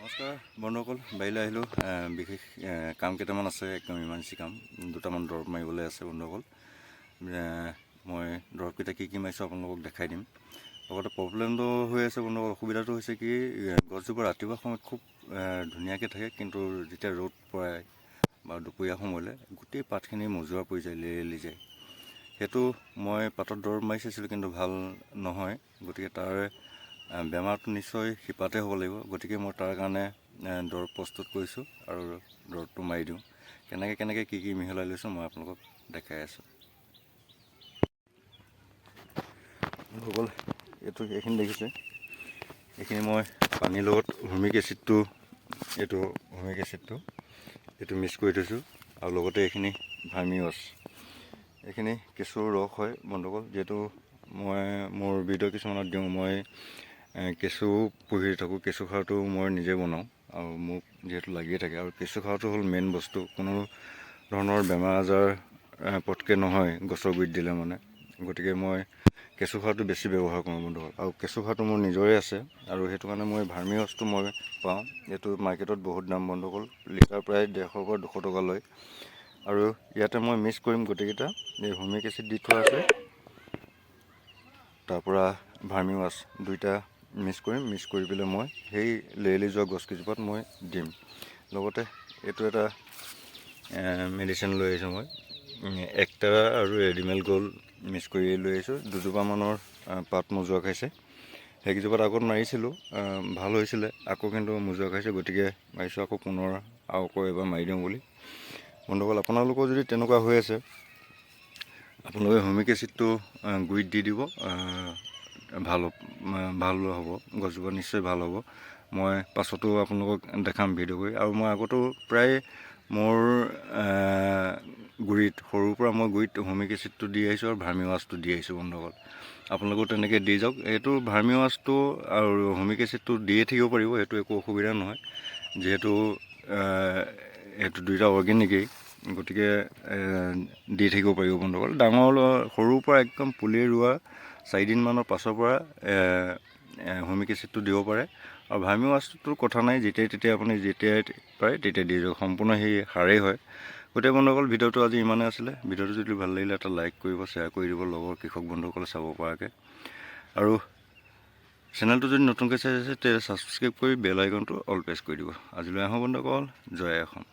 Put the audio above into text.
নমস্কাৰ বন্ধুসকল বাৰীলৈ আহিলোঁ। বিশেষ কাম কেইটামান আছে একদম ইমাৰ্জেঞ্চি কাম। দুটামান দৰৱ মাৰিবলৈ আছে বন্ধুসকল। মই দৰৱকেইটা কি কি মাৰিছোঁ আপোনালোকক দেখাই দিম। লগতে প্ৰব্লেমটো হৈ আছে বন্ধুসকল অসুবিধাটো হৈছে কি গছজোপা ৰাতিপুৱা সময়ত খুব ধুনীয়াকৈ থাকে কিন্তু যেতিয়া ৰ'দ পৰে বা দুপৰীয়া সময়লৈ গোটেই পাতখিনি মজুৰা পৰি যায় লেৰেলি যায়। সেইটো মই পাতত দৰৱ মাৰি চাইছিলোঁ কিন্তু ভাল নহয়। গতিকে তাৰ বেমাৰটো নিশ্চয় শিপাতে হ'ব লাগিব। গতিকে মই তাৰ কাৰণে দৰৱ প্ৰস্তুত কৰিছোঁ আৰু দৰৱটো মাৰি দিওঁ। কেনেকৈ কেনেকৈ কি কি মিহলাই লৈছোঁ মই আপোনালোকক দেখাই আছোঁ। বন্ধুসকল এইটো এইখিনি দেখিছে। এইখিনি মই পানীৰ লগত হুমিক এচিডটো এইটো হুমিক এচিডটো এইটো মিক্স কৰি থৈছোঁ আৰু লগতে এইখিনি ভাৰ্মিৱাছ এইখিনি কেঁচুৰ ৰস হয় বন্ধুসকল যিহেতু মই মোৰ ভিডিঅ' কিছুমানত দিওঁ মই কেঁচু পুহি থাকোঁ কেঁচু খাৰটো মই নিজে বনাওঁ আৰু মোক যিহেতু লাগিয়ে থাকে আৰু কেঁচু খাৰটো হ'ল মেইন বস্তু। কোনো ধৰণৰ বেমাৰ আজাৰ পটকৈ নহয় গছৰ গুৰিত দিলে মানে। গতিকে মই কেঁচু খাৰটো বেছি ব্যৱহাৰ কৰোঁ বন্ধুসকল। আৰু কেঁচু খাৰটো মোৰ নিজৰে আছে আৰু সেইটো কাৰণে মই ভাৰ্মিৱাছটো মই পাওঁ। এইটো মাৰ্কেটত বহুত দাম বন্ধুসকল লিটাৰ প্ৰায় ডেৰশৰ পৰা দুশ টকা লয়। আৰু ইয়াতে মই মিক্স কৰিম গোটেইকেইটা। এই হোমিক এচিড দি থোৱা আছে। তাৰপৰা ভাৰ্মিৱাছ দুইটা মিক্স কৰিম মিক্স কৰি পেলাই মই সেই লেৰেলি যোৱা গছকেইজোপাত মই দিম। লগতে এইটো এটা মেডিচিন লৈ আহিছোঁ মই। উম, একটেৰা আৰু ৰেডিমেল গ'ল্ড মিক্স কৰি লৈ আহিছোঁ। দুজোপামানৰ পাত মোজোৰা খাইছে। সেইকেইজোপাত আগত মাৰিছিলোঁ ভালো হৈছিলে। আকৌ কিন্তু মোজোৰা খাইছে গতিকে মাৰিছোঁ আকৌ পুনৰ আৰু আকৌ এবাৰ মাৰি দিওঁ বুলি। বন্ধুসকল আপোনালোকৰ যদি তেনেকুৱা হৈ আছে আপোনালোকে হোমিক এচিডটো গুৰিত দি দিব ভাল ভাল হ'ব গছজোপা নিশ্চয় ভাল হ'ব। মই পাছতো আপোনালোকক দেখাম ভিডিঅ' কৰি। আৰু মই আগতো প্ৰায় মোৰ গুৰিত সৰুৰ পৰা মই গুৰিত হোমিক এচিডটো দি আহিছোঁ আৰু ভাৰ্মি ৱাছটো দি আহিছোঁ বন্ধুসকল। আপোনালোকেও তেনেকৈ দি যাওক। এইটো ভাৰ্মি ৱাছটো আৰু হোমিক এচিডটো দিয়ে থাকিব পাৰিব সেইটো একো অসুবিধা নহয়। যিহেতু এইটো দুইটা অৰ্গেনিকেই গতিকে দি থাকিব পাৰিব বন্ধুসকল। ডাঙৰ সৰুৰ পৰা একদম পুলি ৰোৱা চাৰিদিনমানৰ পাছৰ পৰা হোমিক এচিডটো দিব পাৰে। আৰু ভাৰ্মি ৱাছটোৰ কথা নাই যেতিয়াই তেতিয়াই আপুনি যেতিয়াই পাৰে তেতিয়াই দি দিয়ক। সম্পূৰ্ণ সেই সাৰেই হয়। গতিকে বন্ধুসকল ভিডিঅ'টো আজি ইমানেই আছিলে। ভিডিঅ'টো যদি ভাল লাগিলে এটা লাইক কৰিব শ্বেয়াৰ কৰি দিব লগৰ কৃষক বন্ধুসকলে চাব পৰাকৈ। আৰু চেনেলটো যদি নতুনকৈ চাই আছে তেতিয়া ছাবস্ক্ৰাইব কৰি বেল আইকনটো অল প্ৰেছ কৰি দিব। আজিলৈ আহোঁ বন্ধুসকল জয় অসম